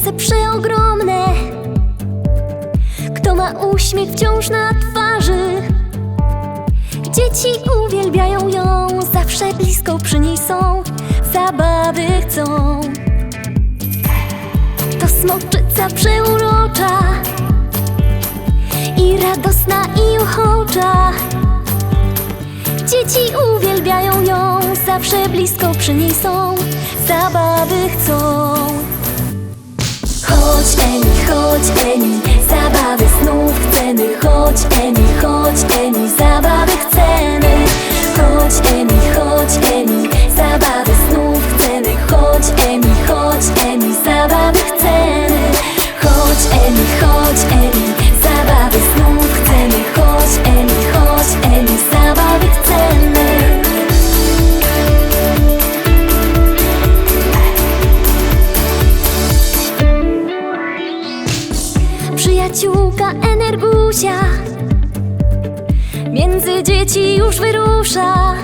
serce przeogromne. Kto ma uśmiech wciąż na twarzy? Dzieci uwielbiają ją Zawsze blisko przy niej są Zabawy chcą. To smoczyca przeurocza I radosna i ochocza. Dzieci uwielbiają ją, zawsze blisko przy niej są, zabawy chcą. Przyjaciółka Energusia. Między dzieci już wyrusza.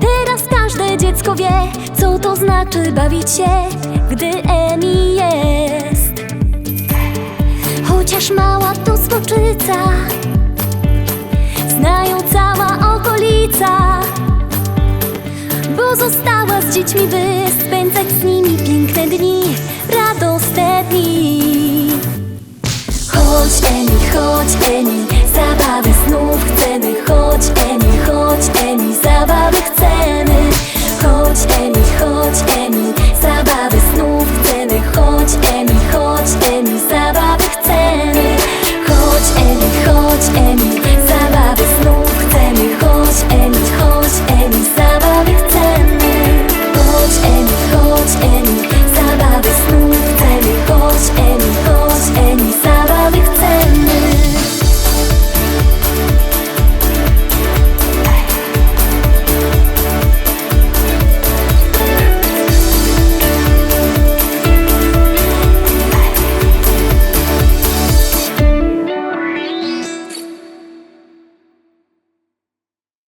Teraz każde dziecko wie Co to znaczy bawić się Gdy Emi jest. Chociaż mała to smoczyca Znają cała okolica. Bo została z dziećmi by Spędzać z nimi piękne dni Radosne